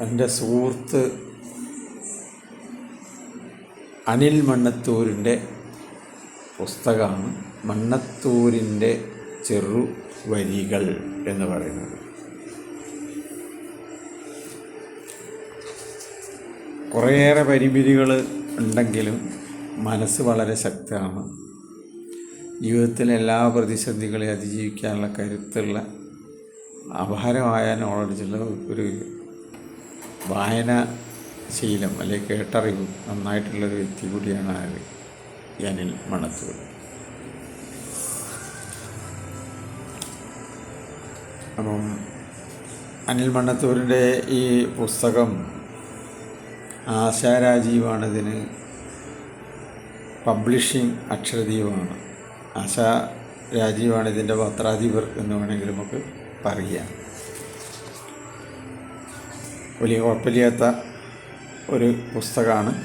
എന്റെ സുഹൃത്ത് അനിൽ മണ്ണത്തൂരിന്റെ പുസ്തകമാണ് മണ്ണത്തൂരിന്റെ ചെറു വരികൾ എന്ന് പറയുന്നത്. കുറേയേറെ പരിമിതികൾ ഉണ്ടെങ്കിലും മനസ്സ് വളരെ ശക്തമാണ്. ജീവിതത്തിലെ എല്ലാ പ്രതിസന്ധികളെയും അതിജീവിക്കാനുള്ള കരുത്തുള്ള അപാരമായ നോളജുള്ള ഒരു വായന ശീലം അല്ലെങ്കിൽ കേട്ടറിവ് നന്നായിട്ടുള്ളൊരു വ്യക്തി കൂടിയാണ് ആര്? അനിൽ മണത്തൂർ. അപ്പം അനിൽ മണ്ണത്തൂരിന്റെ ഈ പുസ്തകം ആശാരാജീവാണ് ഇതിന് പബ്ലിഷിംഗ് അക്ഷരദീപമാണ്. ആശാ രാജീവാണ് ഇതിന്റെ പത്രാധിപർ എന്ന് വേണമെങ്കിൽ നമുക്ക് പറയാം. വലിയ കുഴപ്പമില്ലാത്ത ഒരു പുസ്തകമാണ്.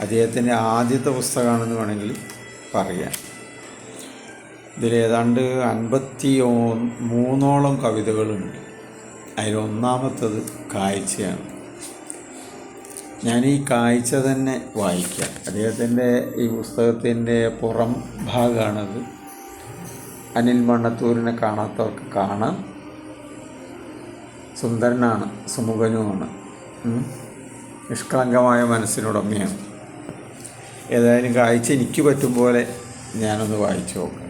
അദ്ദേഹത്തിന്റെ ആദ്യത്തെ പുസ്തകമാണെന്ന് വേണമെങ്കിൽ പറയാം. ഇതിൽ ഏതാണ്ട് അൻപത്തി മൂന്നോളം കവിതകളുണ്ട്. അതിലൊന്നാമത്തത് കാഴ്ചയാണ്. ഞാൻ ഈ കാഴ്ച തന്നെ വായിക്കാം. അദ്ദേഹത്തിന്റെ ഈ പുസ്തകത്തിന്റെ പുറം ഭാഗമാണത്. അനിൽ മണ്ണത്തൂരിനെ കാണാത്തവർക്ക് കാണാം. സുന്ദരനാണ് സുമുഖനുമാണ്. നിഷ്കളങ്കമായ മനസ്സിനുടമയാണ്. ഏതായാലും കാഴ്ച എനിക്ക് പറ്റും പോലെ ഞാനൊന്ന് വായിച്ചു നോക്കാം.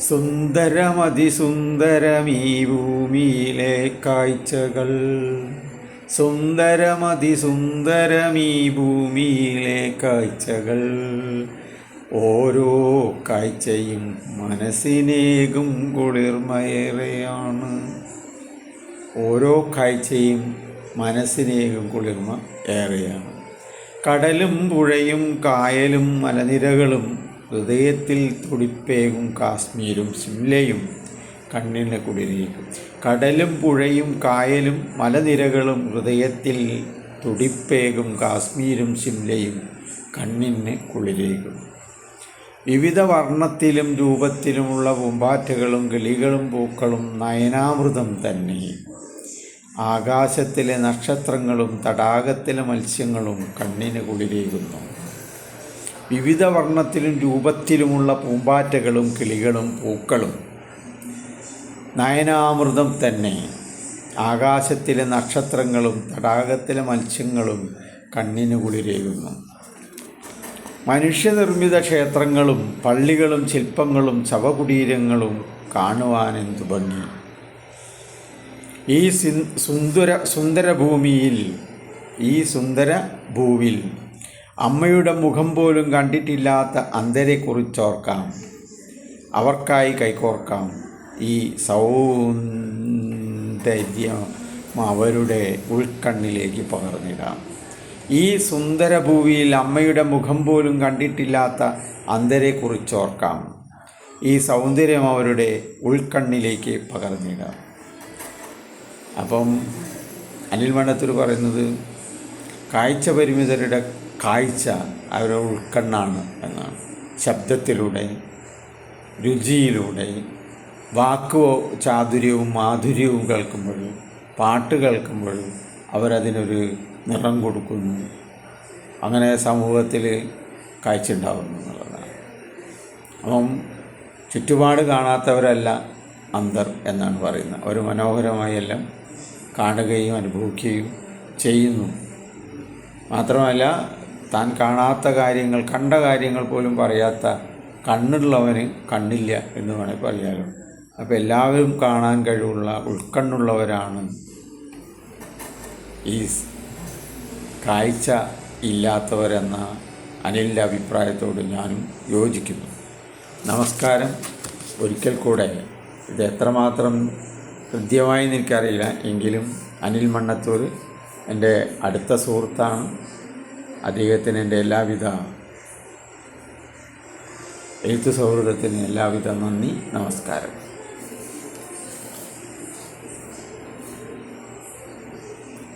സുന്ദരമതിസുന്ദരമീ ഭൂമിയിലെ കാഴ്ചകൾ. സുന്ദരമതിസുന്ദരമീ ഭൂമിയിലെ കാഴ്ചകൾ. ഓരോ കാഴ്ചയും മനസ്സിനേകും കുളിർമയേറെയാണ്. ഓരോ കാഴ്ചയും മനസ്സിനേകും കുളിർമ ഏറെയാണ്. കടലും പുഴയും കായലും മലനിരകളും ഹൃദയത്തിൽ തുടിപ്പേകും കാശ്മീരും സിംലയും കണ്ണിന് കുളിരേക്കും കടലും പുഴയും കായലും മലനിരകളും ഹൃദയത്തിൽ തുടിപ്പേകും കാശ്മീരും സിംലയും കണ്ണിന് കുളിരേകും. വിവിധ വർണത്തിലും രൂപത്തിലുമുള്ള പൂമ്പാറ്റകളും കിളികളും പൂക്കളും നയനാമൃതം തന്നെ. ആകാശത്തിലെ നക്ഷത്രങ്ങളും തടാകത്തിലെ മത്സ്യങ്ങളും കണ്ണിന് കുളിരേകുന്നു വിവിധ വർണത്തിലും രൂപത്തിലുമുള്ള പൂമ്പാറ്റകളും കിളികളും പൂക്കളും നയനാമൃതം തന്നെ. ആകാശത്തിലെ നക്ഷത്രങ്ങളും തടാകത്തിലെ മത്സ്യങ്ങളും കണ്ണിന് കുളിരേകുന്നു മനുഷ്യനിർമ്മിത ക്ഷേത്രങ്ങളും പള്ളികളും ശില്പങ്ങളും ശവകുടീരങ്ങളും കാണുവാനെന്തു ഭംഗി. ഈ സുന്ദര സുന്ദര ഭൂമിയിൽ ഈ സുന്ദര ഭൂവിൽ അമ്മയുടെ മുഖം പോലും കണ്ടിട്ടില്ലാത്ത അന്തരെക്കുറിച്ചോർക്കാം അവർക്കായി കൈകോർക്കാം ഈ സൗന്ദര്യം അവരുടെ ഉൾക്കണ്ണിലേക്ക് പകർന്നിടാം. ഈ സുന്ദരഭൂവിയിൽ അമ്മയുടെ മുഖം പോലും കണ്ടിട്ടില്ലാത്ത അന്തരെക്കുറിച്ചോർക്കാം ഈ സൗന്ദര്യം അവരുടെ ഉൾക്കണ്ണിലേക്ക് പകർന്നിടാം അപ്പം അനിൽ മണ്ണത്തൂർ പറയുന്നത് കാഴ്ച പരിമിതരുടെ കാഴ്ച അവരുടെ ഉൾക്കണ്ണാണ് എന്നാണ്. ശബ്ദത്തിലൂടെ രുചിയിലൂടെ വാക്കു ചാതുര്യവും മാധുര്യവും കേൾക്കുമ്പോഴും പാട്ട് കേൾക്കുമ്പോഴും അവരതിനൊരു നിറം കൊടുക്കുന്നു. അങ്ങനെ സമൂഹത്തിൽ കാഴ്ച ഉണ്ടാകുന്നു എന്നുള്ളതാണ്. അപ്പം ചുറ്റുപാട് കാണാത്തവരല്ല അന്തർ എന്നാണ് പറയുന്നത്. അവർ മനോഹരമായെല്ലാം കാണുകയും അനുഭവിക്കുകയും ചെയ്യുന്നു. മാത്രമല്ല താൻ കാണാത്ത കാര്യങ്ങൾ കണ്ട കാര്യങ്ങൾ പോലും പറയാത്ത കണ്ണുള്ളവന് കണ്ണില്ല എന്ന് വേണമെങ്കിൽ പറയാമല്ലോ അപ്പോൾ എല്ലാവരും കാണാൻ കഴിവുള്ള ഉൾക്കണ്ണുള്ളവരാണ് ഈ കാഴ്ച ഇല്ലാത്തവരെന്ന അനിലിന്റെ അഭിപ്രായത്തോട് ഞാനും യോജിക്കുന്നു. നമസ്കാരം. ഒരിക്കൽ കൂടെ ഇത് എത്രമാത്രം ഹൃദ്യമായി എനിക്കറിയില്ല. എങ്കിലും അനിൽ മണ്ണത്തൂർ എന്റെ അടുത്ത സുഹൃത്താണ്. അദ്ദേഹത്തിന് എന്റെ എല്ലാവിധ എഴുത്തു സൗഹൃദത്തിന് എല്ലാവിധ നന്ദി നമസ്കാരം.